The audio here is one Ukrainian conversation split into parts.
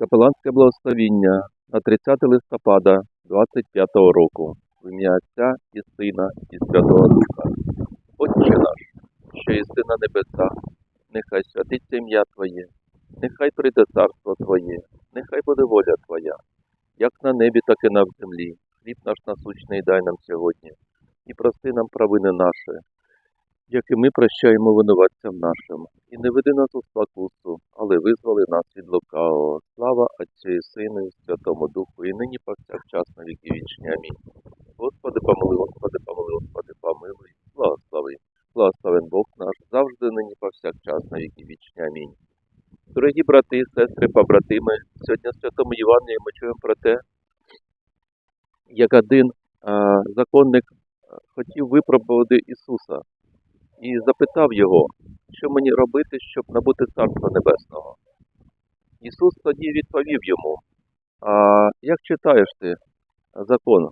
Капеланське благословіння на 30 листопада 25 року в ім'я Отця і Сина і Святого Духа. Отче наш, що єси на небесах, нехай святиться ім'я Твоє, нехай прийде царство Твоє, нехай буде воля Твоя, як на небі, так і на землі. Хліб наш насущний дай нам сьогодні, і прости нам провини наші, як і ми прощаємо винуватцям нашим. І не веди нас у спокусу, але визволи нас від лукавого. Слава Отцю і Сину і Святому Духу, і нині повсякчас на віки вічні. Амінь. Господи, помилуй, Господи, помилуй, Господи, помилуй, благослови. Благословен Бог наш, завжди нині повсякчас на віки вічні. Амінь. Дорогі брати, сестри, побратими, сьогодні в Святому Євангелії ми чуємо про те, як один а, законник хотів випробувати Ісуса і запитав його, що мені робити, щоб набути Царство Небесного. Ісус тоді відповів йому, а як читаєш ти закон?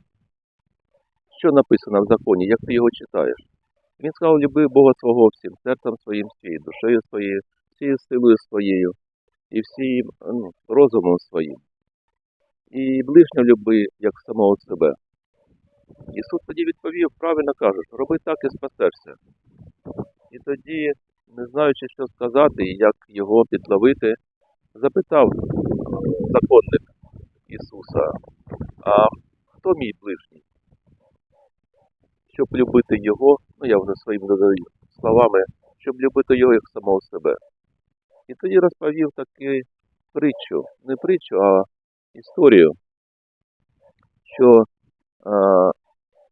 Що написано в законі, як ти його читаєш? Він сказав, люби Бога свого всім серцем своїм, всією душею своєю, всією силою своєю і всім ну, розумом своїм. І ближнього люби, як самого себе. Ісус тоді відповів, правильно кажеш, роби так і спасешся. І тоді, не знаючи, що сказати і як його підловити, запитав е, законник Ісуса, а хто мій ближній? Щоб любити його, ну я вже своїм додаю словами, щоб любити його як самого себе. І тоді розповів таку притчу, не притчу, а історію, що а,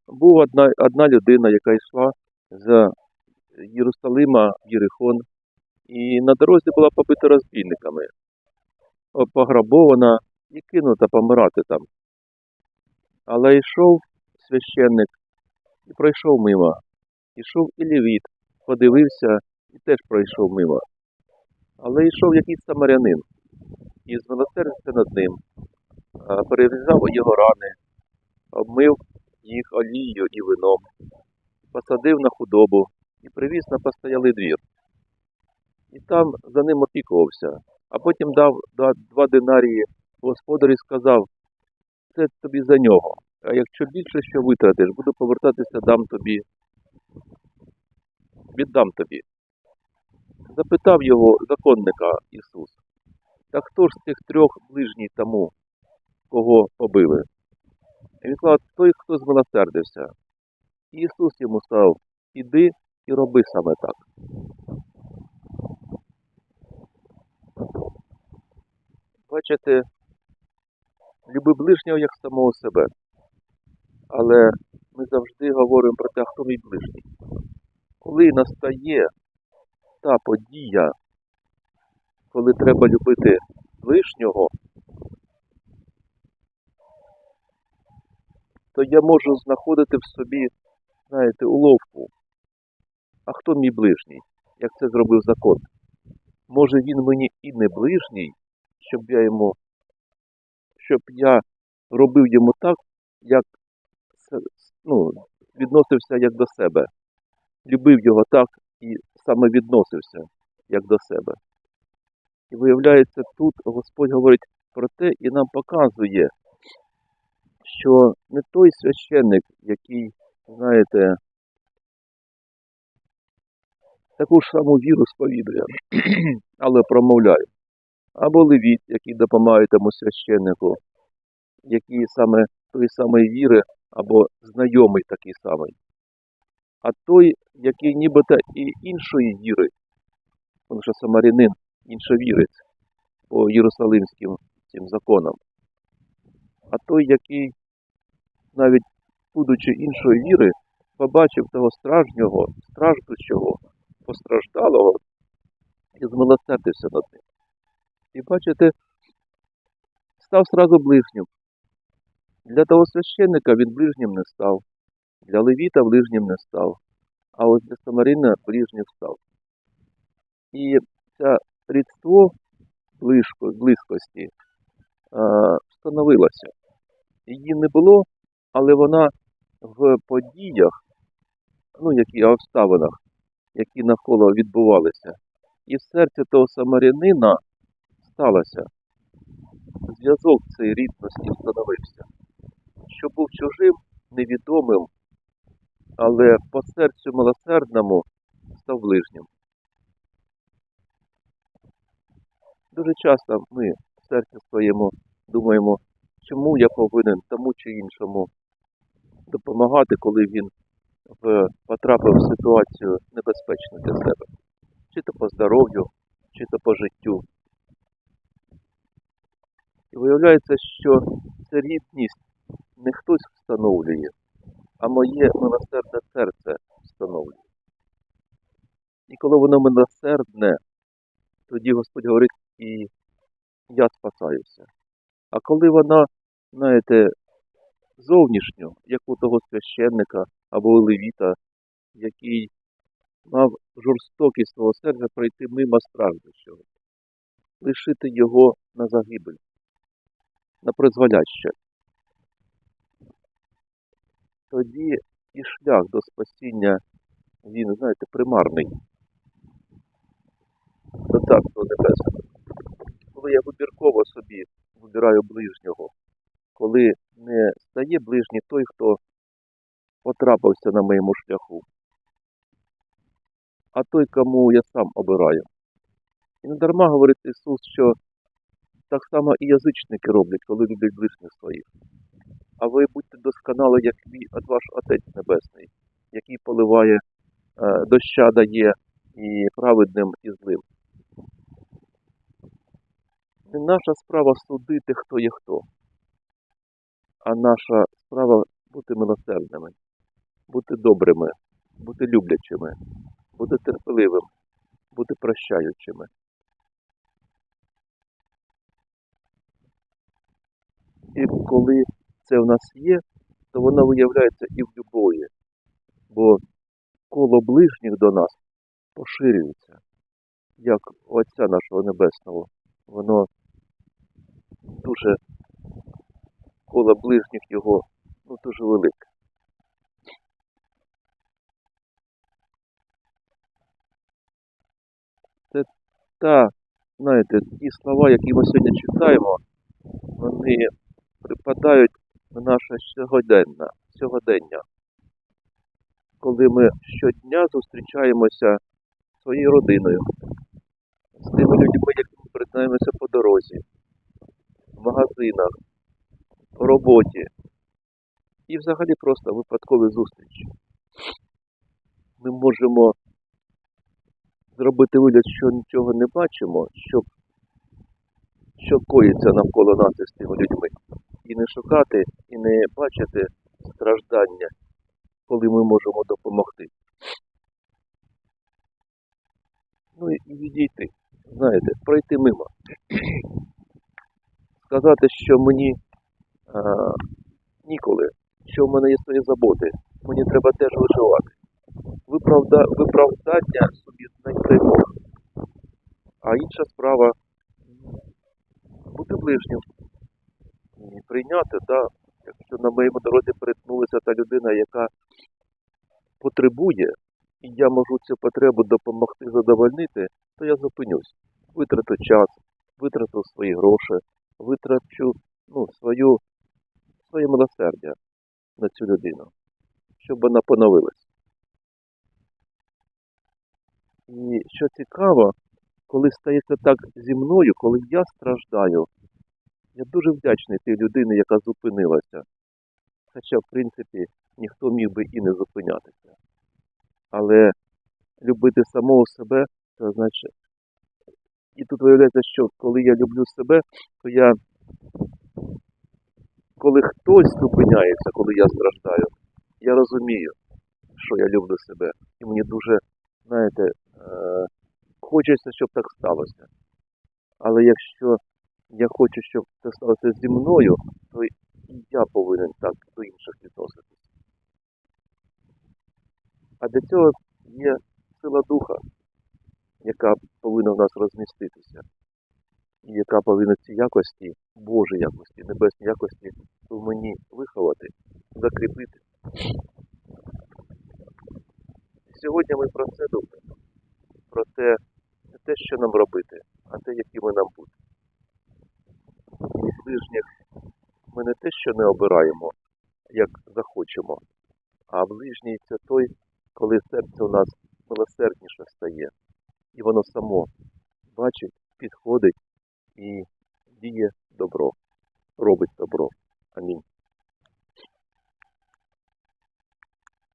був одна, одна людина, яка йшла з Єрусалима в Єрихон, і на дорозі була побита розбійниками, пограбована і кинута помирати там. Але йшов священник і пройшов мимо. Ішов і левіт, подивився і теж пройшов мимо. Але йшов якийсь самарянин і змилосердився над ним, а, перерізав його рани, обмив їх олією і вином, посадив на худобу і привіз на постоялий двір. І там за ним опікувався, а потім дав два динарії господарю і сказав, це тобі за нього. А якщо більше що витратиш, буду повертатися, дам тобі, віддам тобі. Запитав його законника Ісус, та хто ж з цих трьох ближній тому, кого побили? І він сказав, той, хто змилосердився. І Ісус йому сказав, іди і роби саме так. Бачите, люби ближнього як самого себе. Але ми завжди говоримо про те, хто мій ближній. Коли настає та подія, коли треба любити ближнього, то я можу знаходити в собі, знаєте, уловку. А хто мій ближній? Як це зробив закон? Може він мені і не ближній, щоб я йому, щоб я робив йому так, як ну, відносився як до себе. Любив його так і саме відносився як до себе. І виявляється, тут Господь говорить про те і нам показує, що не той священник, який, знаєте, таку ж саму віру сповідує, але промовляє, або левіт, який допомагає тому священнику, який саме той самої віри, або знайомий такий самий, а той, який нібито і іншої віри, тому що самарянин іншовірець по єрусалимським цим законам, а той, який навіть будучи іншої віри, побачив того стражнього, страждущого, постраждалого і змилосердився над ним. І бачите, став сразу ближнім. Для того священника він ближнім не став, для левіта ближнім не став, а ось для Самарина ближнім став. І це рідство близько, близькості встановилося. Її не було, але вона в подіях, ну, які обставинах, які навколо відбувалися, і в серці того самарянина сталося. зв'язок цей рідності встановився, що був чужим, невідомим, але по серцю милосердному став ближнім. Дуже часто ми в серці своєму думаємо, чому я повинен тому чи іншому допомагати, коли він в, потрапив в ситуацію небезпечну для себе, чи то по здоров'ю, чи то по життю. І виявляється, що ця рідність не хтось встановлює, а моє милосердне серце встановлює. І коли воно милосердне, тоді Господь говорить, і я спасаюся. А коли вона, знаєте, зовнішньо, як у того священника або левіта, який мав жорстокість свого серця пройти мимо страждущого, лишити його на загибель, на призволяще. Тоді і шлях до спасіння, він, знаєте, примарний до Царства Небесного. Коли я вибірково собі вибираю ближнього, коли не стає ближній той, хто потрапився на моєму шляху, а той, кому я сам обираю. І не дарма говорить Ісус, що так само і язичники роблять, коли люблять ближніх своїх. А ви будьте досконали, як ваш Отець Небесний, який поливає, е, доща дає і праведним, і злим. Не наша справа судити, хто є хто, а наша справа бути милосердними, бути добрими, бути люблячими, бути терпеливим, бути прощаючими. І коли це в нас є, то воно виявляється і в любові, бо коло ближніх до нас поширюється, як у Отця нашого Небесного. Воно дуже коло ближніх його ну, дуже велике. Це та, знаєте, ті слова, які ми сьогодні читаємо, вони припадають на наше сьогодення, сьогодення, коли ми щодня зустрічаємося зі своєю родиною, з тими людьми, якими признаємося по дорозі, в магазинах, роботі і взагалі просто випадкові зустрічі. Ми можемо зробити вигляд, що нічого не бачимо, щоб що коїться навколо нас із тими людьми. І не шукати, і не бачити страждання, коли ми можемо допомогти. Ну і відійти, знаєте, пройти мимо. Сказати, що мені а, ніколи, що в мене є свої заботи, мені треба теж виживати. Виправда... Виправдання собі знайти Бог. А інша справа бути ближнім і прийняти, да, якщо на моєму дорозі перетнулася та людина, яка потребує, і я можу цю потребу допомогти задовольнити, то я зупинюсь. Витрату час, витрату свої гроші, витрачу ну, свою, своє милосердя на цю людину, щоб вона поновилась. І що цікаво, коли стається так зі мною, коли я страждаю, я дуже вдячний тій людині, яка зупинилася. Хоча, в принципі, ніхто міг би і не зупинятися. Але любити самого себе, це значить. І тут виявляється, що коли я люблю себе, то я, коли хтось зупиняється, коли я страждаю, я розумію, що я люблю себе. І мені дуже, знаєте, е, хочеться, щоб так сталося. Але якщо я хочу, щоб це сталося зі мною, то і я повинен так до інших відноситися. А для цього є сила духа, яка повинна в нас розміститися, яка повинна ці якості, Божі якості, небесні якості в мені виховати, закріпити. Сьогодні ми про це думаємо, про те, не те, що нам робити, а те, які ми нам бути. ближніх ми не те, що не обираємо, як захочемо, а ближній це той, коли серце у нас милосердніше стає, і воно само бачить, підходить і діє добро, робить добро. Амінь.